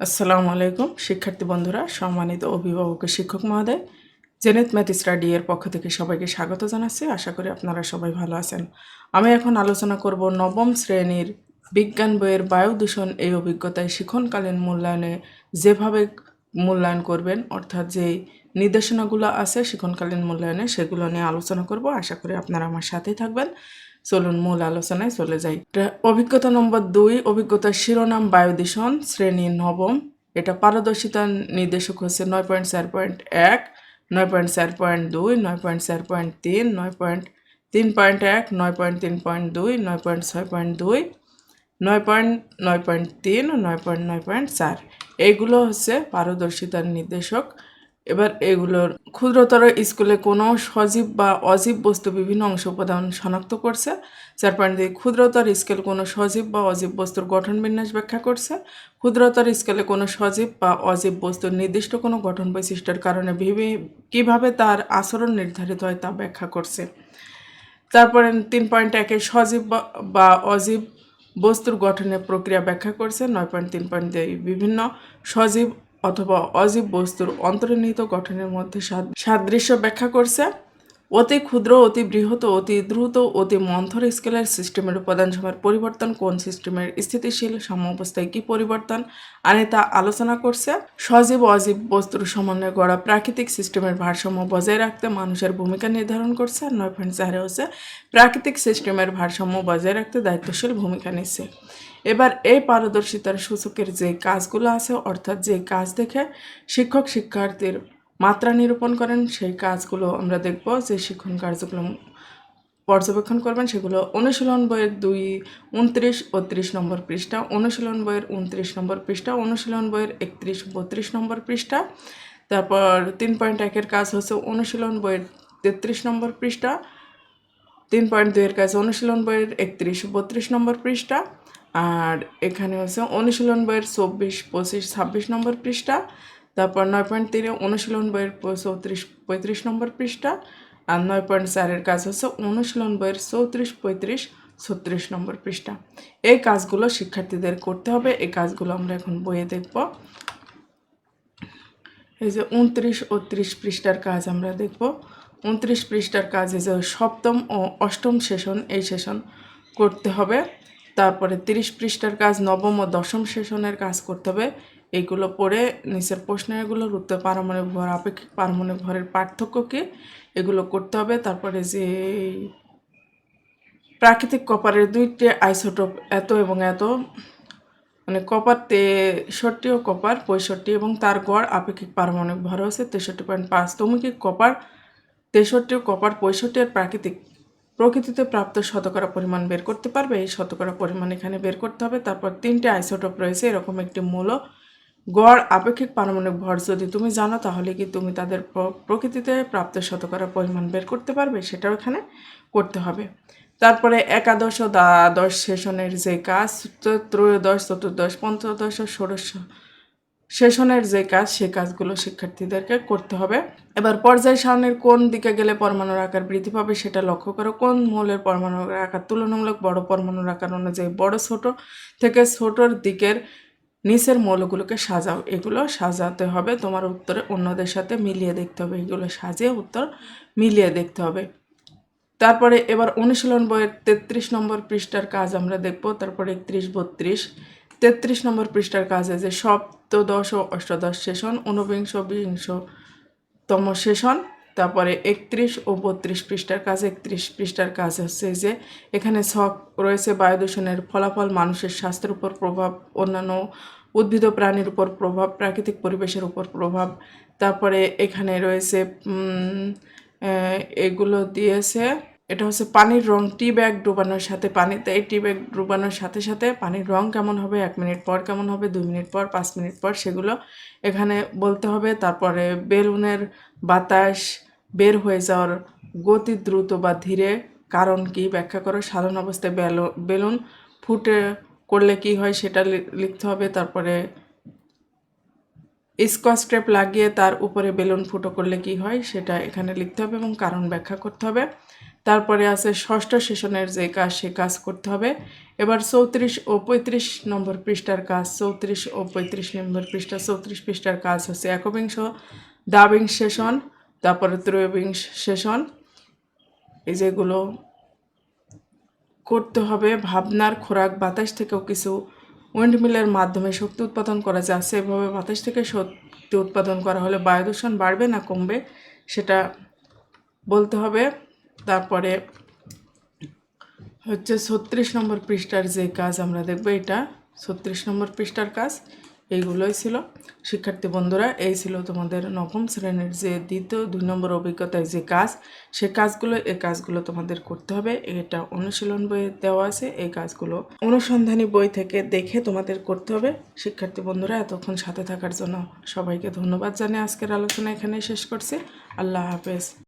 আসসালামু আলাইকুম, শিক্ষার্থী বন্ধুরা, সম্মানিত অভিভাবক শিক্ষক মহোদয়। জেনেত ম্যাথ স্টাডি এর পক্ষ থেকে সবাইকে স্বাগত জানাচ্ছি। আশা করি আপনারা সবাই ভালো আছেন। আমি এখন আলোচনা করব নবম শ্রেণির বিজ্ঞান বইয়ের বায়ু দূষণ এই অভিজ্ঞতায় শিক্ষণকালীন মূল্যায়নে যেভাবে মূল্যায়ন করবেন, অর্থাৎ যে নির্দেশনাগুলো আছে শিক্ষণকালীন মূল্যায়নে সেগুলো নিয়ে আলোচনা করব। আশা করি আপনারা আমার সাথেই থাকবেন। চলুন মূল আলোচনায় চলে যাই। অভিজ্ঞতা নম্বর দুই, অভিজ্ঞতার শিরোনাম বায়ু দূষণ শ্রেণি নবম। এটা পারদর্শিতার নির্দেশক হচ্ছে নয় পয়েন্ট চার পয়েন্ট এক, নয় পয়েন্ট চার পয়েন্ট দুই, নয় পয়েন্ট চার পয়েন্ট তিন, নয় পয়েন্ট তিন পয়েন্ট এক, নয় পয়েন্ট তিন পয়েন্ট দুই, নয় পয়েন্ট ছয় পয়েন্ট দুই, নয় পয়েন্ট নয় পয়েন্ট তিন, নয় পয়েন্ট নয় পয়েন্ট চার। এইগুলো হচ্ছে পারদর্শিতার নির্দেশক। এবার এগুলোর ক্ষুদ্রতর স্কুলে কোনো সজীব বা অজীব বস্তু বিভিন্ন অংশ উপাদান শনাক্ত করছে চার পয়েন্ট দুই ক্ষুদ্রতর স্কেল কোনো সজীব বা অজীব বস্তুর গঠন বিন্যাস ব্যাখ্যা করছে। ক্ষুদ্রতর স্কেলে কোনো সজীব বা অজীব বস্তুর নির্দিষ্ট কোনো গঠন বৈশিষ্ট্যের কারণে কীভাবে তার আচরণ নির্ধারিত হয় তা ব্যাখ্যা করছে। তারপরে তিন পয়েন্ট একে সজীব বা অজীব বস্তুর গঠনের প্রক্রিয়া ব্যাখ্যা করছে। নয় পয়েন্ট তিন পয়েন্ট দুই বিভিন্ন সজীব অথবা অজীব বস্তুর অন্তর্নিহিত গঠনের মধ্যে সাদ- সাদৃশ্য ব্যাখ্যা করছে। অতি ক্ষুদ্র, অতি বৃহৎ, অতি দ্রুত, অতি মন্থর স্কেলের সিস্টেমের উপাদান সময়ের পরিবর্তন কোন সিস্টেমের স্থিতিশীল সাম্যাবস্থায় কি পরিবর্তন? আনে তা আলোচনা করছে। সজীব অজীব বস্তুর সমন্বয়ে গড়া প্রাকৃতিক সিস্টেমের ভারসাম্য বজায় রাখতে মানুষের ভূমিকা নির্ধারণ করছে। আর নয় পয়েন্ট চারে হচ্ছে, প্রাকৃতিক সিস্টেমের ভারসাম্য বজায় রাখতে দায়িত্বশীল ভূমিকা নিচ্ছে। এবার এই পারদর্শিতার সূচকের যে কাজগুলো আছে, অর্থাৎ যে কাজ দেখে শিক্ষক শিক্ষার্থীর মাত্রা নিরূপণ করেন, সেই কাজগুলো আমরা দেখব, যে শিক্ষণ কার্যক্রম পর্যবেক্ষণ করবেন, সেগুলো অনুশীলন বইয়ের দুই উনত্রিশ ও ত্রিশ নম্বর পৃষ্ঠা, অনুশীলন বইয়ের উনত্রিশ নম্বর পৃষ্ঠা, অনুশীলন বইয়ের একত্রিশ বত্রিশ নম্বর পৃষ্ঠা। তারপর তিন পয়েন্ট একের কাজ হচ্ছে অনুশীলন বইয়ের তেত্রিশ নম্বর পৃষ্ঠা, তিন পয়েন্ট দুইয়ের কাজ অনুশীলন বইয়ের একত্রিশ বত্রিশ নম্বর পৃষ্ঠা, আর এখানে হচ্ছে অনুশীলন বইয়ের চব্বিশ, পঁচিশ, ছাব্বিশ নম্বর পৃষ্ঠা। তারপর নয় পয়েন্ট তিনে অনুশীলন বইয়ের চৌত্রিশ, পঁয়ত্রিশ নম্বর পৃষ্ঠা আর নয় পয়েন্ট চারের কাজ হচ্ছে অনুশীলন বইয়ের চৌত্রিশ, পঁয়ত্রিশ, ছত্রিশ নম্বর পৃষ্ঠা। এই কাজগুলো শিক্ষার্থীদের করতে হবে, এই কাজগুলো আমরা এখন বইয়ে দেখব। এই যে উনত্রিশ ও ত্রিশ পৃষ্ঠার কাজ আমরা দেখব। উনত্রিশ পৃষ্ঠার কাজ এই যে সপ্তম ও অষ্টম সেশন, এই সেশন করতে হবে। তারপরে তিরিশ পৃষ্ঠার কাজ, নবম ও দশম সেশনের কাজ করতে হবে। এইগুলো পড়ে নিচের প্রশ্নেরগুলোর উত্তর পারমাণবিক ভর, আপেক্ষিক পারমাণবিক ভরের পার্থক্য কি এগুলো করতে হবে। তারপরে যে প্রাকৃতিক কপারের দুইটি আইসোটোপ, এত এবং এত মানে কপার তেষট্টি ও কপার পঁয়ষট্টি এবং তার গড় আপেক্ষিক পারমাণবিক ভর হচ্ছে তেষট্টি পয়েন্ট পাঁচ। তুমি কি কপার তেষট্টি ও কপার পঁয়ষট্টি এর প্রাকৃতিক প্রকৃতিতে প্রাপ্ত শতকরা পরিমাণ বের করতে পারবে। এই শতকরা পরিমাণ এখানে বের করতে হবে। তারপর তিনটে আইসোটোপ রয়েছে, এরকম একটি মূল। গড়, আপেক্ষিক পারমাণবিক ভর যদি তুমি জানো, তাহলে কি তুমি তাদের প্রকৃতিতে প্রাপ্ত শতকরা পরিমাণ বের করতে পারবে? সেটাও এখানে করতে হবে। তারপরে একাদশ দ্বাদশ সেশনের যে কাজ, ত্রয়োদশ, চতুর্দশ, পঞ্চদশ ষোড়শ সেশনের যে কাজ, সে কাজগুলো শিক্ষার্থীদেরকে করতে হবে। এবার পর্যায় সারণীর কোন দিকে গেলে পরমাণুর আকার বৃদ্ধি পাবে সেটা লক্ষ্য করো। কোন মৌলের পরমাণুর আকার তুলনামূলক বড় পরমাণুর আকার অনুযায়ী বড়, ছোট থেকে ছোটর দিকের নিচের মৌলগুলোকে সাজাও। এগুলো সাজাতে হবে। তোমার উত্তরে অন্যদের সাথে মিলিয়ে দেখতে হবে। এগুলো সাজিয়ে উত্তর মিলিয়ে দেখতে হবে। তারপরে এবার অনুশীলন বইয়ের তেত্রিশ নম্বর পৃষ্ঠার কাজ আমরা দেখব। তারপরে একত্রিশ, বত্রিশ, তেত্রিশ নম্বর পৃষ্ঠার কাজে যে সপ্তদশ ও অষ্টাদশ সেশন, ঊনবিংশ, বিংশতম সেশন, তারপরে একত্রিশ ও বত্রিশ পৃষ্ঠার কাজ, একত্রিশ পৃষ্ঠার কাজ হচ্ছে যে এখানে ছক রয়েছে বায়ু দূষণের ফলাফল, মানুষের স্বাস্থ্যের উপর প্রভাব, অন্যান্য উদ্ভিদ প্রাণীর উপর প্রভাব, প্রাকৃতিক পরিবেশের উপর প্রভাব, তারপরে এখানে রয়েছে এগুলো দিয়েছে এটা হচ্ছে পানির রং টি ব্যাগ ডুবানোর সাথে পানিতে এই টি ব্যাগ ডুবানোর সাথে সাথে পানির রং কেমন হবে, এক মিনিট পর কেমন হবে, দুই মিনিট পর, পাঁচ মিনিট পর সেগুলো এখানে বলতে হবে। তারপরে বেলুনের বাতাস বের হয়ে যাওয়ার গতি দ্রুত বা ধীরে কারণ কি ব্যাখ্যা করো। সাধারণ অবস্থায় বেলু- বেলুন ফুটে করলে কি হয় সেটা লিখতে হবে। তারপরে স্কচ টেপ লাগিয়ে তার উপরে বেলুন ফুটো করলে কি হয় সেটা এখানে লিখতে হবে এবং কারণ ব্যাখ্যা করতে হবে। তারপরে আছে ষষ্ঠ সেশনের যে কাজ, সে কাজ করতে হবে। এবার চৌত্রিশ ও পঁয়ত্রিশ নম্বর পৃষ্ঠার কাজ, চৌত্রিশ ও পঁয়ত্রিশ নম্বর পৃষ্ঠা, চৌত্রিশ পৃষ্ঠার কাজ হচ্ছে একবিংশ দাবিংশ সেশন, তারপরে ত্রয়োবিংশ সেশন। এই যেগুলো করতে হবে, ভাবনার খোরাক, বাতাস থেকেও কিছু উইন্ডমিলের মাধ্যমে শক্তি উৎপাদন করা যায় সেভাবে বাতাস থেকে শক্তি উৎপাদন করা হলে বায়ু দূষণ বাড়বে না কমবে, সেটা বলতে হবে। তারপরে হচ্ছে ছত্রিশ নম্বর পৃষ্ঠার যে কাজ আমরা দেখব এটা, ছত্রিশ নম্বর পৃষ্ঠার কাজ, এইগুলোই ছিল। শিক্ষার্থী বন্ধুরা, এই ছিল তোমাদের নবম শ্রেণির যে দ্বিতীয় দুই নম্বর অভিজ্ঞতায় যে কাজ, সে কাজগুলো এই কাজগুলো তোমাদের করতে হবে। এটা অনুশীলন বইয়ে দেওয়া আছে, এই কাজগুলো অনুসন্ধানী বই থেকে দেখে তোমাদের করতে হবে। শিক্ষার্থী বন্ধুরা, এতক্ষণ সাথে থাকার জন্য সবাইকে ধন্যবাদ জানিয়ে আজকের আলোচনা এখানেই শেষ করছি। আল্লাহ হাফেজ।